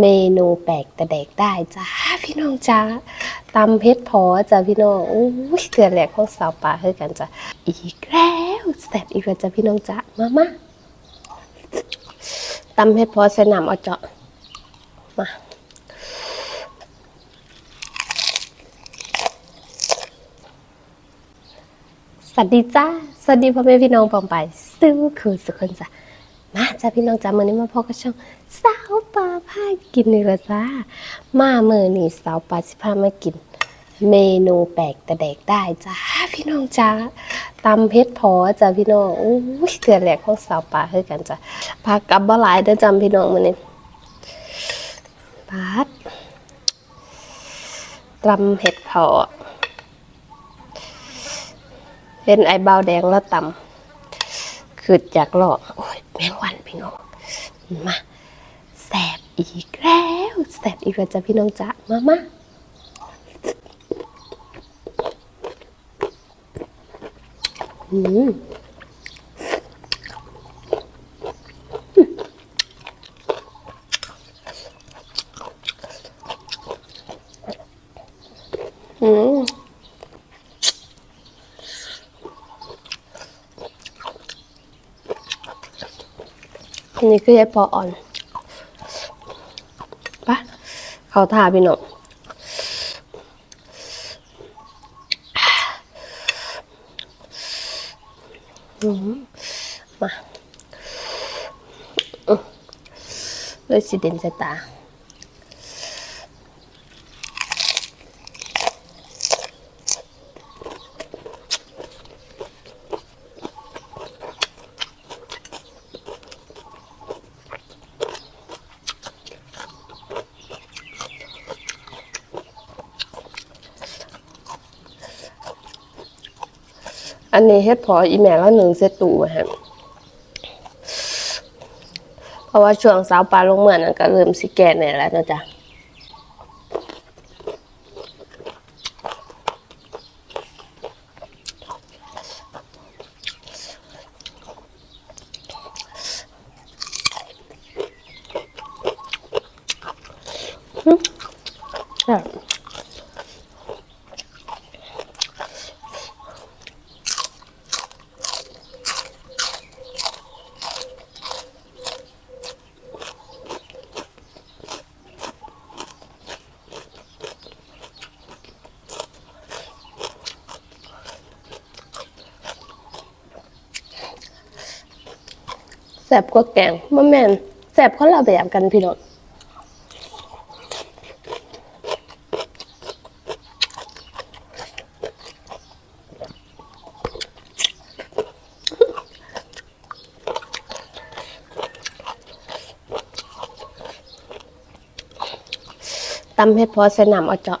เมนูแปลกแต่แดกได้จ้าพี่น้องจ้าตำเพชรพอจ้าพี่น้องอุ้ยเกือแหลกของสาวป่าคือกันจ้ะอีกแล้วแซ่บอีกแล้วจ้าพี่น้องจ้ามามาตำเพชรพอใส่น้ำเอาเจาะมาสวัสดีจ้าสวัสดีพ่อแม่พี่น้องปองไปซึ่งคือสุขคนจ้ะมาจ้าพี่น้องจ้ามือนี้มาพบกับช่องสา กินนี่ละจ้า มาเมื่อนี้สาวปลาสิพามากิน เมนูแปลกแต่แดกได้จ้าพี่น้องจ้าตำเพชรพอจ้าพี่น้องอุ้ยเกลือแหลกของสาวปลาคือกันจ้ะพากับบ่หลายเด้อจ้าพี่น้องมื้อนี้ปาดตำเห็ดพอเป็นไอ้เบาแดงแล้วตำคือจากหลอกโอ้ยแมงวันพี่น้องมา อีกแล้วแสบอีกแล้วจ้ะพี่น้องจ้ะมามาอืมอืมอันนี้คือไอ้ปออ่อนปะ เขาท่าพี่น้องมาเลยสิเด่นสายตา อันนี้เฮ็ดพออีแม่ละหนึ่งเซตตูฮะเพราะว่าช่วงสาวปลาลงเมือนั้นก็เริ่มสิแก่แน่แล้วนะจ๊ะ แสบกว่าแกงมะแม่นแสบคนละแบบกันพี่น้องตำเห็ดพอใส่น้ำเอาเจาะ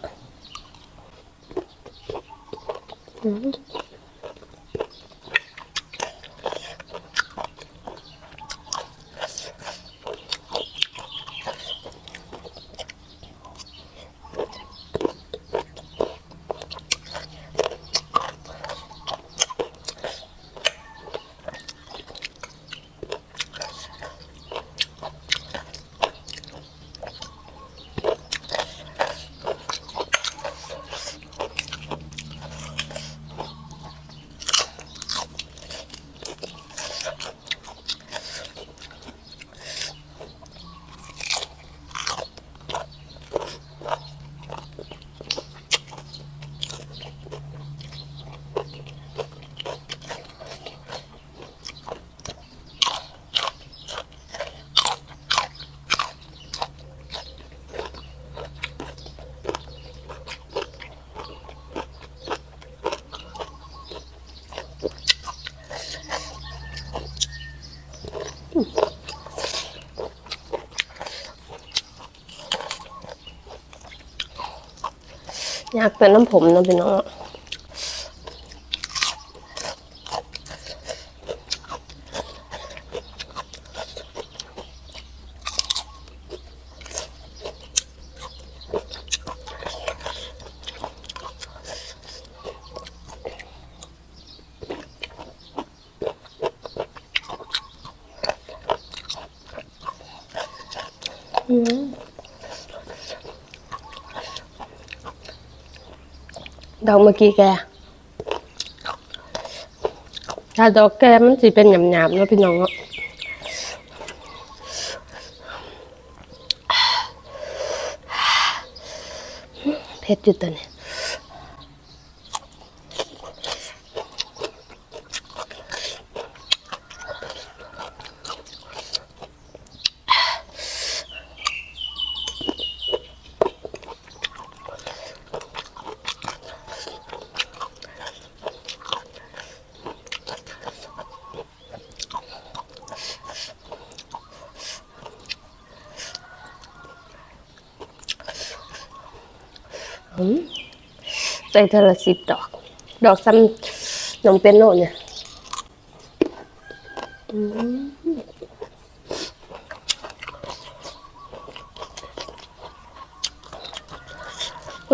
อยากเป็นน้ำผมนะพี่น้องอืม ดอกเมื่อกี้แก ถ้าดอกแกมันสิเป็นหยาบๆเนาะพี่น้องเนาะเผ็ดจุดตัวนี้ ใส่เทอละสิบดอก ดอกซ้ำนมเป็นโนเนี่ย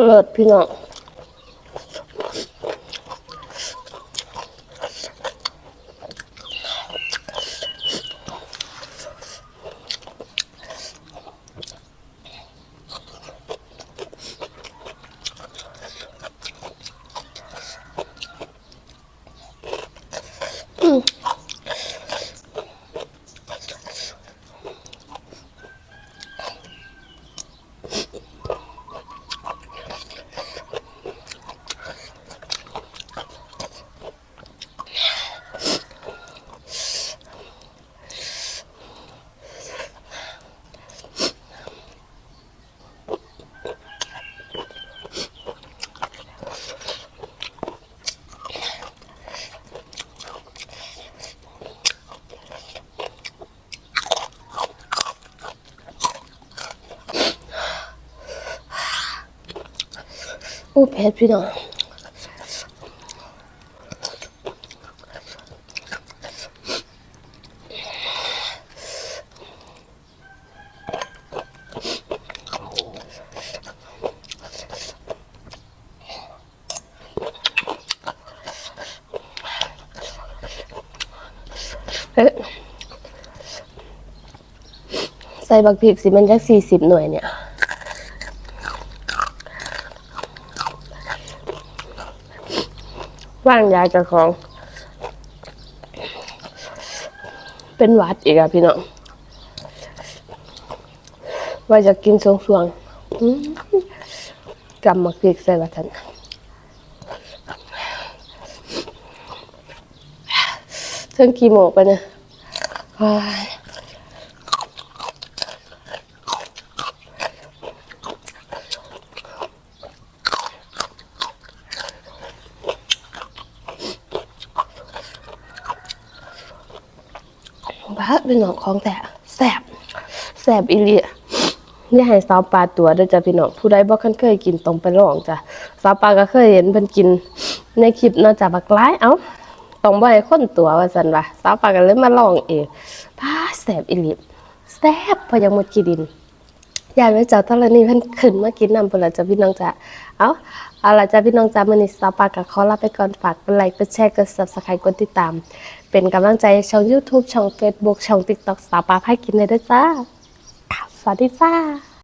เลิศพี่น้อง เผ็ดพี่น้องเอ๊ะใส่บักพริกสิมันจักสี่สิบหน่วยเนี่ย ว่างยายเจะของ เป็นวัดอีกอะพี่น้องว่าจะกินสงสวงกำมาพริกใส่ละทันเพิ่งกี่โมงไปเนี่ย ว้ายบ้าเป็นหนองของแต่แสบแสบอีเลียนี่ให้สาวปลาตัวเด้อจ้ะพี่น้องผู้ใดบ่คันเคยกินต้องไปลองจ้ะสาวปลาก็เคยเห็นเพิ่นกินในคลิปเนาะจ้ะบักหลายเอ้าต้องบ่ให้คนตัวว่าซั่นว่าสาวปลาก็เลยมาลองเองพาแสบอีเลียแสบพอยังหมดกี่ดินยายไว้เจ้าตอนนี้เพิ่นขึ้นมากินน้ำพุ่นละจ้ะพี่น้องจ้ะเอาเอาล่ะจ้ะพี่น้องจ้ะมื้อนี้สาวปากกับขอลาไปก่อนฝากกดไลค์กดแชร์กด Subscribe กดติดตาม เป็นกำลังใจช่อง YouTube ช่อง Facebook ช่อง TikTok สาวปาพากินเลยด้วยจ้าสวัสดีจ้า